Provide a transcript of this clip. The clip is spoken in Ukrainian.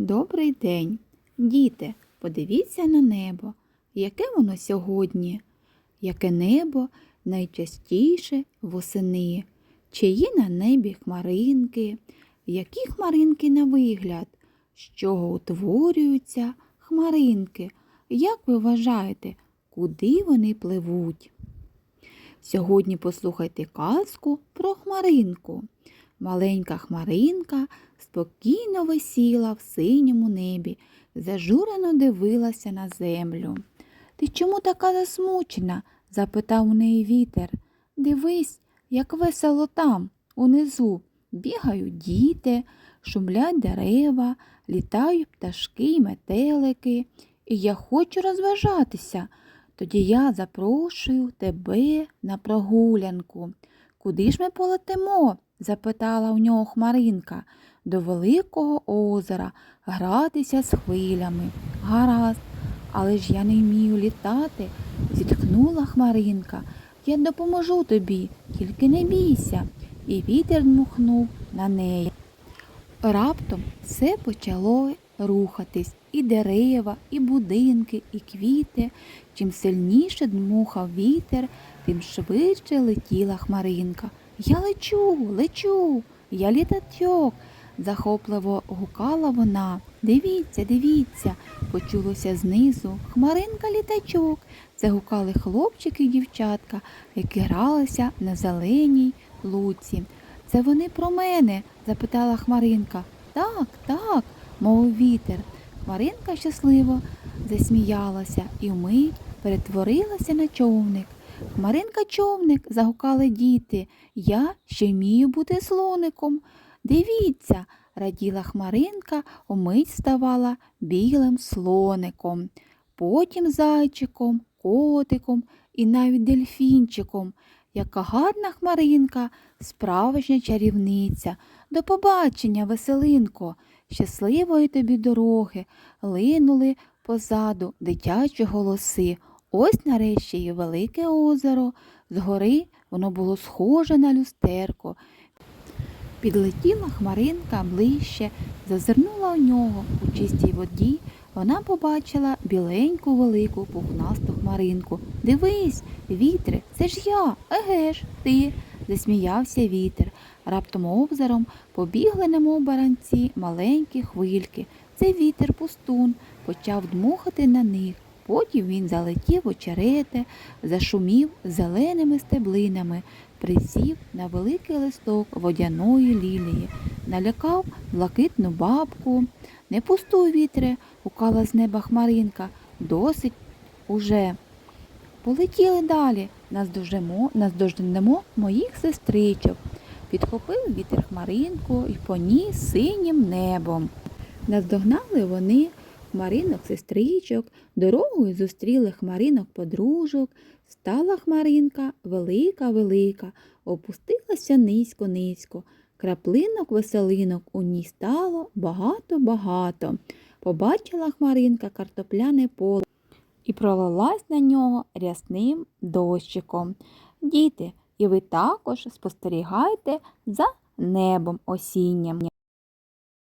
Добрий день, діти, подивіться на небо. Яке воно сьогодні? Яке небо найчастіше восени? Чи є на небі хмаринки? Які хмаринки на вигляд? З чого утворюються хмаринки? Як ви вважаєте, куди вони пливуть? Сьогодні послухайте казку про хмаринку. Маленька хмаринка спокійно висіла в синьому небі, зажурено дивилася на землю. Ти чому така засмучена? запитав у неї вітер. Дивись, як весело там, унизу. Бігають діти, шумлять дерева, літають пташки й метелики, і я хочу розважатися. Тоді я запрошую тебе на прогулянку. Куди ж ми полетимо? Запитала у нього Хмаринка. До великого озера гратися з хвилями. Гаразд, але ж я не вмію літати, зітхнула Хмаринка. Я допоможу тобі, тільки не бійся. І вітер дмухнув на неї. Раптом все почало рухатись і дерева, і будинки, і квіти. Чим сильніше дмухав вітер, тим швидше летіла хмаринка. Я лечу, лечу, я літачок, захопливо гукала вона. Дивіться, дивіться, почулося знизу. Хмаринка літачок. Це гукали хлопчики й дівчатка, які гралися на зеленій луці. Це вони про мене? запитала Хмаринка. Так, так, мовив вітер. Хмаринка щасливо засміялася і вмить перетворилася на човник. Хмаринка човник, загукали діти. Я ще вмію бути слоником. Дивіться, раділа хмаринка, умить ставала білим слоником, потім зайчиком, котиком і навіть дельфінчиком. Яка гарна хмаринка, справжня чарівниця. До побачення, веселинко, щасливої тобі дороги, линули позаду дитячі голоси. Ось нарешті і велике озеро. Згори воно було схоже на люстерко. Підлетіла хмаринка ближче, зазирнула у нього у чистій воді. Вона побачила біленьку велику пухнасту хмаринку. Дивись, вітре, це ж я, еге ж, ти, засміявся вітер. Раптом озером побігли, немов баранці, маленькі хвильки. Це вітер пустун, почав дмухати на них. Потім він залетів у черети, зашумів зеленими стеблинами, присів на великий листок водяної лілії, налякав блакитну бабку. Не пустуй, вітре, гукала з неба хмаринка. Досить уже. Полетіли далі, наздождемо, наздождемо моїх сестричок. Підхопив вітер хмаринку і поніс синім небом. Наздогнали вони хмаринок сестричок, дорогою зустріли хмаринок подружок, стала хмаринка велика-велика, опустилася низько-низько. Краплинок веселинок у ній стало багато-багато. Побачила хмаринка картопляне поле і пролилась на нього рясним дощиком. Діти, і ви також спостерігайте за небом осінням.